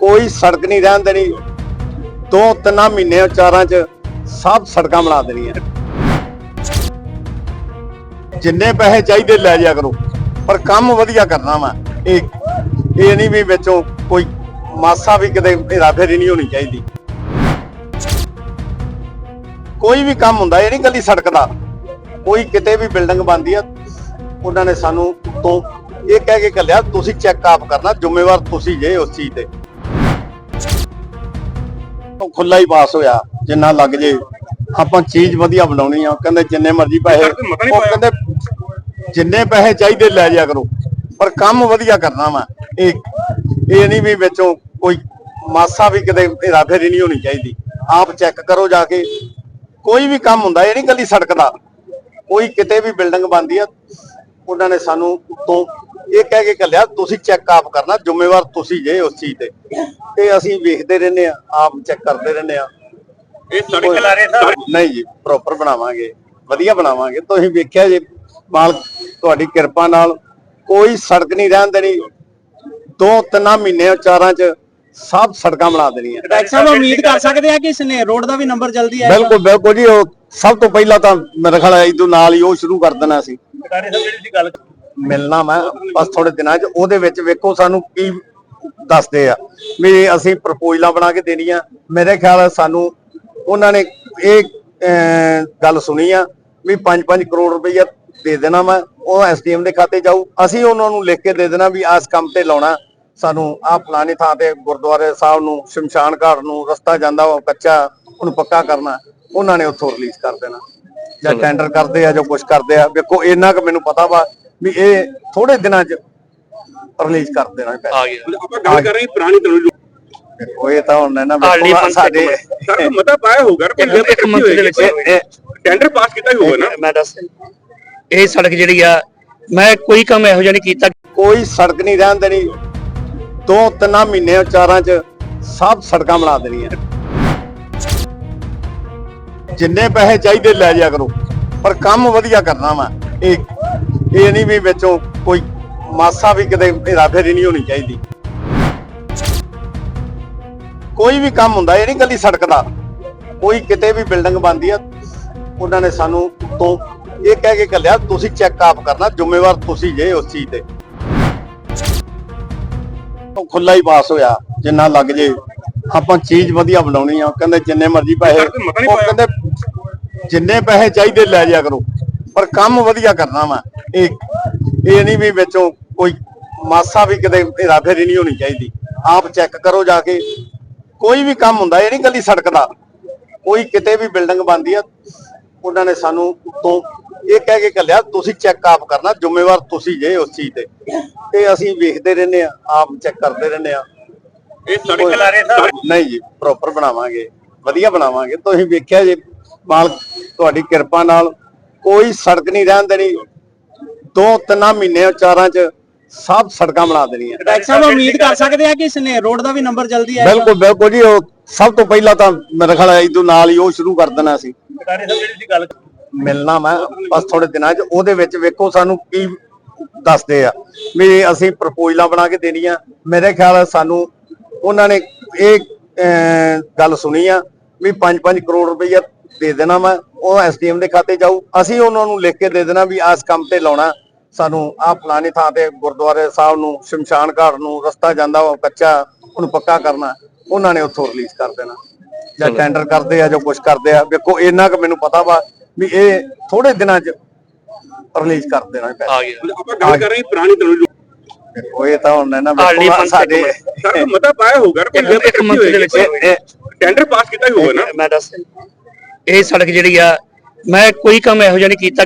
ਕੋਈ ਸੜਕ ਨਹੀਂ ਰਹਿਣ ਦੇਣੀ। ਦੋ ਤਿੰਨਾਂ ਮਹੀਨੇ ਚਾਰਾਂ ਚ ਸਭ ਸੜਕਾਂ ਬਣਾ ਦੇਣੀਆਂ। ਜਿੰਨੇ ਪੈਸੇ ਚਾਹੀਦੇ ਲੈ ਜਾ ਕਰੋ। ਪਰ ਕੰਮ ਵਧੀਆ ਕਰਨਾ ਵਾ। ਇਹ ਇਹ ਨਹੀਂ ਵੀ ਵਿੱਚੋਂ ਕੋਈ ਮਾਸਾ ਵੀ ਕਿਤੇ ਹੇਰਾਫੇਰੀ ਨਹੀਂ ਹੋਣੀ ਚਾਹੀਦੀ। ਕੋਈ ਵੀ ਕੰਮ ਹੁੰਦਾ, ਇਹ ਨਹੀਂ ਕੱਲੀ ਸੜਕ ਦਾ। ਕੋਈ ਕਿਤੇ ਵੀ ਬਿਲਡਿੰਗ ਬਣਦੀ ਆ, ਉਹਨਾਂ ਨੇ ਸਾਨੂੰ ਤੋਂ ਇਹ ਕਹਿ ਕੇ ਕੱਲਿਆ ਤੁਸੀਂ ਚੈੱਕ ਆਪ ਕਰਨਾ, ਜ਼ਿੰਮੇਵਾਰ ਤੁਸੀਂ ਜੇ ਉਸ ਚੀਜ਼ ਤੇ। ਖੁੱਲਾ ਹੀ ਪਾਸ ਹੋਇਆ ਜਿੰਨਾ ਲੱਗ ਜੇ। ਆਪਾਂ ਚੀਜ਼ ਵਧੀਆ ਬਣਾਉਣੀ ਆ ਕਹਿੰਦੇ ਜਿੰਨੇ ਮਰਜ਼ੀ ਪੈਸੇ ਉਹ ਕਹਿੰਦੇ ਜਿੰਨੇ ਪੈਸੇ ਚਾਹੀਦੇ ਲੈ ਜਾ ਕਰੋ ਪਰ ਕੰਮ ਵਧੀਆ ਕਰਨਾ ਵਾ। ਇਹ ਇਹ ਨਹੀਂ ਵੀ ਵਿੱਚੋਂ ਕੋਈ ਮਾਸਾ ਵੀ ਕਿਤੇ ਹੇਰਾਫੇਰੀ ਨਹੀਂ ਹੋਣੀ ਚਾਹੀਦੀ। ਆਪ ਚੈੱਕ ਕਰੋ ਜਾ ਕੇ। ਕੋਈ ਵੀ ਕੰਮ ਹੁੰਦਾ ਇਹ ਨਹੀਂ ਕੱਲੀ ਸੜਕ ਦਾ। ਕੋਈ ਕਿਤੇ ਵੀ ਬਿਲਡਿੰਗ ਬਣਦੀ ਆ ਉਹਨਾਂ ਨੇ ਸਾਨੂੰ ਤੋਂ ਇਹ ਕਹਿ ਕੇ ਕੱਲਿਆ ਤੁਸੀਂ ਚੈੱਕ ਆਪ ਕਰਨਾ ਜ਼ਿੰਮੇਵਾਰ ਤੁਸੀਂ ਜੇ ਉਸ ਚੀਜ਼ ਤੇ। ਤੇ ਅਸੀਂ ਵੇਖਦੇ ਰਹਿੰਦੇ ਆ ਆਪ ਚੈੱਕ ਕਰਦੇ ਰਹਿੰਦੇ ਆ ਇਹ ਸੜਕ ਖਿਲਾਰੇ ਨਹੀਂ ਜੀ ਪ੍ਰੋਪਰ ਬਣਾਵਾਂਗੇ ਵਧੀਆ ਬਣਾਵਾਂਗੇ। ਤੁਸੀਂ ਵੇਖਿਆ ਜੇ ਮਾਲਕ ਤੁਹਾਡੀ ਕਿਰਪਾ ਨਾਲ ਕੋਈ ਸੜਕ ਨਹੀਂ ਰਹਿਣ ਦੇਣੀ। ਦੋ ਤਿੰਨ ਮਹੀਨੇ ਚਾਰਾਂ ਚ ਸਭ ਸੜਕਾਂ ਬਣਾ ਦੇਣੀਆਂ। ਡਾਕਟਰ ਸਾਹਿਬ ਉਮੀਦ ਕਰ ਸਕਦੇ ਆ ਕਿ ਸਨੇ ਰੋਡ ਦਾ ਵੀ ਨੰਬਰ ਜਲਦੀ ਆਏਗਾ ਬਿਲਕੁਲ ਬਿਲਕੁਲ ਜੀ ਉਹ ਸਭ ਤੋਂ ਪਹਿਲਾਂ ਤਾਂ ਮੇਰੇ ਖਿਆਲ ਹੈ ਤੋਂ ਨਾਲ ਹੀ ਉਹ ਸ਼ੁਰੂ ਕਰ ਦੇਣਾ ਸੀ। ਸਰਕਾਰੀ ਸਾਹਿਬ ਜਿਹੜੀ ਸੀ ਗੱਲ ਮਿਲਣਾ ਮੈਂ ਬਸ ਥੋੜੇ ਦਿਨਾਂ 'ਚ ਉਹਦੇ ਵਿੱਚ ਵੇਖੋ ਸਾਨੂੰ ਕੀ ਦੱਸਦੇ ਆ। ਵੀ ਅਸੀਂ ਪ੍ਰਪੋਜ਼ਲਾਂ ਬਣਾ ਕੇ ਦੇਣੀਆਂ ਮੇਰੇ ਖਿਆਲ ਸਾਨੂੰ ਉਹਨਾਂ ਨੇ ਇਹ ਗੱਲ ਸੁਣੀ ਆ ਵੀ 5-5 ਕਰੋੜ ਰੁਪਈਆ ਦੇ ਦੇਣਾ ਮੈਂ ਉਹ ਐਸਡੀਐਮ ਦੇ ਖਾਤੇ ਜਾਊ। ਅਸੀਂ ਉਹਨਾਂ ਨੂੰ ਲਿਖ ਕੇ ਦੇ ਦੇਣਾ ਵੀ ਆਸ ਕੰਮ ਤੇ ਲਾਉਣਾ। ਸਾਨੂੰ ਆਹ ਫਲਾਣੀ ਥਾਂ ਤੇ ਗੁਰਦੁਆਰੇ ਸਾਹਿਬ ਨੂੰ ਸ਼ਮਸ਼ਾਨ ਘਾਟ ਨੂੰ ਰਸਤਾ ਜਾਂਦਾ ਉਹ ਕੱਚਾ ਉਹਨੂੰ ਪੱਕਾ ਕਰਨਾ ਉਹਨਾਂ ਨੇ ਉੱਥੋਂ ਰਿਲੀਜ਼ ਕਰ ਦੇਣਾ। ਜਾਂ ਟੈਂਡਰ ਕਰਦੇ ਆ ਜਾਂ ਕੁਝ ਕਰਦੇ ਆ। ਵੇਖੋ ਇੰਨਾ ਕੁ ਮੈਨੂੰ ਪਤਾ ਵਾ ਵੀ ਇਹ ਥੋੜੇ ਦਿਨਾਂ 'ਚ ਰਿਲੀਜ਼ ਕਰ ਦੇਣਾ ਪੈਸੇ। ਆ ਗਿਆ। ਆਪਾਂ ਗੱਲ ਕਰ ਰਹੇ ਹਾਂ ਪੁਰਾਣੀ ਤਨੂ ਉਹ ਇਹ ਤਾਂ ਹੁਣ ਨਾ ਪੰਜ ਸਾਡੇ ਸਰ ਮਤਾ ਪਾਇਆ ਹੋਊਗਾ ਨਾ ਇੱਕ- ਇੱਕ ਮੰਥ ਦੇ ਵਿੱਚ। ਟੈਂਡਰ ਪਾਸ ਕੀਤਾ ਹੀ ਹੋਊਗਾ ਨਾ। ਮੈਂ ਦੱਸ ਇਹ ਸੜਕ ਜਿਹੜੀ ਆ ਮੈਂ ਕੋਈ ਕੰਮ ਇਹੋ ਜਿਹਾ ਨਹੀਂ ਕੀਤਾ। ਕੋਈ ਸੜਕ ਨਹੀਂ ਰਹਿਣ ਦੇਣੀ। ਦੋ ਤਿੰਨ ਮਹੀਨੇ ਚਾਰਾਂ ਚ ਸਭ ਸੜਕਾਂ ਬਣਾ ਦੇਣੀਆਂ। ਜਿੰਨੇ ਪੈਸੇ ਚਾਹੀਦੇ ਲੈ ਜਾ ਕਰੋ। ਪਰ ਕੰਮ ਵਧੀਆ ਕਰਨਾ ਵਾ। ਇਹ ਇਹ ਨਹੀਂ ਵੀ ਵਿੱਚੋਂ ਕੋਈ ਮਾਸਾ ਵੀ ਕਿਤੇ ਹੇਰਾਫੇਰੀ ਨਹੀਂ ਹੋਣੀ ਚਾਹੀਦੀ। ਕੋਈ ਵੀ ਕੰਮ ਹੁੰਦਾ ਇਹ ਨਹੀਂ ਕੱਲੀ ਸੜਕ ਦਾ। ਕੋਈ ਕਿਤੇ ਵੀ ਬਿਲਡਿੰਗ ਬਣਦੀ ਆ ਉਹਨਾਂ ਨੇ ਸਾਨੂੰ ਤੋਂ ਇਹ ਕਹਿ ਕੇ ਕੱਲਿਆ ਤੁਸੀਂ ਚੈੱਕ ਆਪ ਕਰਨਾ ਜ਼ਿੰਮੇਵਾਰ ਤੁਸੀਂ ਜੇ ਉਸ ਚੀਜ਼ ਤੇ। ਉਹ ਖੁੱਲਾ ਹੀ ਪਾਸ ਹੋਇਆ ਜਿੰਨਾ ਲੱਗ ਜੇ। ਆਪਾਂ ਚੀਜ਼ ਵਧੀਆ ਬਣਾਉਣੀ ਆ ਕਹਿੰਦੇ ਜਿੰਨੇ ਮਰਜ਼ੀ ਪੈਸੇ ਉਹ। ਕਹਿੰਦੇ ਜਿੰਨੇ ਪੈਸੇ ਚਾਹੀਦੇ ਲੈ ਜਾ ਕਰੋ। ਪਰ ਕੰਮ ਵਧੀਆ ਕਰਨਾ ਵਾ। ਇਹ ਇਹ ਨਹੀਂ ਵੀ ਵਿੱਚੋਂ ਕੋਈ ਮਾਸਾ ਵੀ ਕਿਤੇ ਹੇਰਾਫੇਰੀ ਨਹੀਂ ਹੋਣੀ ਚਾਹੀਦੀ। ਆਪ ਚੈੱਕ ਕਰੋ ਜਾ ਕੇ। ਕੋਈ ਵੀ ਕੰਮ ਹੁੰਦਾ ਇਹ ਨਹੀਂ ਕੱਲੀ ਸੜਕ ਦਾ। ਕੋਈ ਕਿਤੇ ਵੀ ਬਿਲਡਿੰਗ ਬਣਦੀ ਆ ਉਹਨਾਂ ਨੇ ਸਾਨੂੰ ਤੋਂ ਇਹ ਕਹਿ ਕੇ ਕੱਲਿਆ ਤੁਸੀਂ ਚੈੱਕ ਆਪ ਕਰਨਾ ਜ਼ਿੰਮੇਵਾਰ ਤੁਸੀਂ ਜੇ ਉਸ ਚੀਜ਼ ਤੇ। ਤੇ ਅਸੀਂ ਵੇਖਦੇ ਰਹਿੰਦੇ ਆ ਆਪ ਚੈੱਕ ਕਰਦੇ ਰਹਿੰਦੇ ਆ। ਇਹ ਸੜਕ ਖਿਲਾਰੇ ਨਹੀਂ ਜੀ ਪ੍ਰੋਪਰ ਬਣਾਵਾਂਗੇ। ਵਧੀਆ ਬਣਾਵਾਂਗੇ। ਤੁਸੀਂ ਵੇਖਿਆ ਜੇ ਮਾਲਕ ਤੁਹਾਡੀ ਕਿਰਪਾ ਨਾਲ ਕੋਈ ਸੜਕ ਨਹੀਂ ਰਹਿਣ ਦੇਣੀ। ਦੋ ਤਿੰਨ ਮਹੀਨੇ ਚਾਰਾਂ ਚ ਸਭ ਸੜਕਾਂ ਬਣਾ ਦੇਣੀਆਂ। ਡਾਕਟਰ ਸਾਹਿਬ ਉਮੀਦ ਕਰ ਸਕਦੇ ਆ ਕਿ ਸਨੇ ਰੋਡ ਦਾ ਵੀ ਨੰਬਰ ਜਲਦੀ ਆਏਗਾ। ਬਿਲਕੁਲ ਬਿਲਕੁਲ ਜੀ ਉਹ ਸਭ ਤੋਂ ਪਹਿਲਾਂ ਤਾਂ ਮੇਰੇ ਖਿਆਲ ਹੈ ਤੋਂ ਨਾਲ ਹੀ ਉਹ ਸ਼ੁਰੂ ਕਰ ਦੇਣਾ ਸੀ। ਮਿਲਣਾ ਮੈਂ ਬਸ ਥੋੜੇ ਦਿਨਾਂ 'ਚ। ਉਹਦੇ ਵਿੱਚ ਵੇਖੋ ਸਾਨੂੰ ਕੀ ਦੱਸਦੇ ਆ ਵੀ ਅਸੀਂ ਪ੍ਰਪੋਜ਼ਲਾਂ ਬਣਾ ਕੇ ਦੇਣੀਆਂ। ਮੇਰੇ ਖਿਆਲ ਸਾਨੂੰ ਉਹਨਾਂ ਨੇ ਇਹ ਗੱਲ ਸੁਣੀ ਆ ਵੀ 5-5 ਕਰੋੜ ਰੁਪਈਆ ਦੇ ਦੇਣਾ ਮੈਂ ਉਹ ਐਸਡੀਐਮ ਦੇ ਖਾਤੇ ਜਾਊ। ਅਸੀਂ ਉਹਨਾਂ ਨੂੰ ਲਿਖ ਕੇ ਦੇ ਦੇਣਾ ਵੀ ਆਸ ਕੰਮ ਤੇ ਲਾਉਣਾ। ਸਾਨੂੰ ਆਹ ਫਲਾਣੀ ਥਾਂ ਤੇ ਗੁਰਦੁਆਰੇ ਸਾਹਿਬ ਨੂੰ ਸ਼ਮਸ਼ਾਨ ਘਾਟ ਨੂੰ ਰਸਤਾ ਜਾਂਦਾ ਉਹ ਕੱਚਾ ਉਹਨੂੰ ਪੱਕਾ ਕਰਨਾ ਉਹਨਾਂ ਨੇ ਉੱਥੋਂ ਰਿਲੀਜ਼ ਕਰ ਦੇਣਾ। ਜਾਂ ਟੈਂਡਰ ਕਰਦੇ ਆ ਜਾਂ ਕੁਝ ਕਰਦੇ ਆ। ਵੇਖੋ ਇੰਨਾ ਕੁ ਮੈਨੂੰ ਪਤਾ ਵਾ ਵੀ ਇਹ ਥੋੜੇ ਦਿਨਾਂ 'ਚ ਰਿਲੀਜ਼ ਕਰ ਦੇਣਾ ਪੈਸੇ ਆ ਗਿਆ। ਆਪਾਂ ਗੱਲ ਕਰ ਰਹੇ ਹਾਂ ਪੁਰਾਣੀ ਤਨੂ ਉਹ ਇਹ ਤਾਂ ਹੁਣ ਨਾ ਹਾਲੀ ਵੇਖੋ ਪੰਜ ਸਾਡੇ ਸਰ ਮਤਾ ਪਾਇਆ ਹੋਊਗਾ ਨਾ ਇੱਕ- ਇੱਕ ਮੰਥ ਦੇ ਵਿੱਚ। ਟੈਂਡਰ ਪਾਸ ਕੀਤਾ ਹੀ ਹੋਊਗਾ ਨਾ। ਮੈਂ ਦੱਸ ਇਹ ਸੜਕ ਜਿਹੜੀ ਆ ਮੈਂ ਕੋਈ ਕੰਮ ਇਹੋ ਜਿਹਾ ਨਹੀਂ ਕੀਤਾ।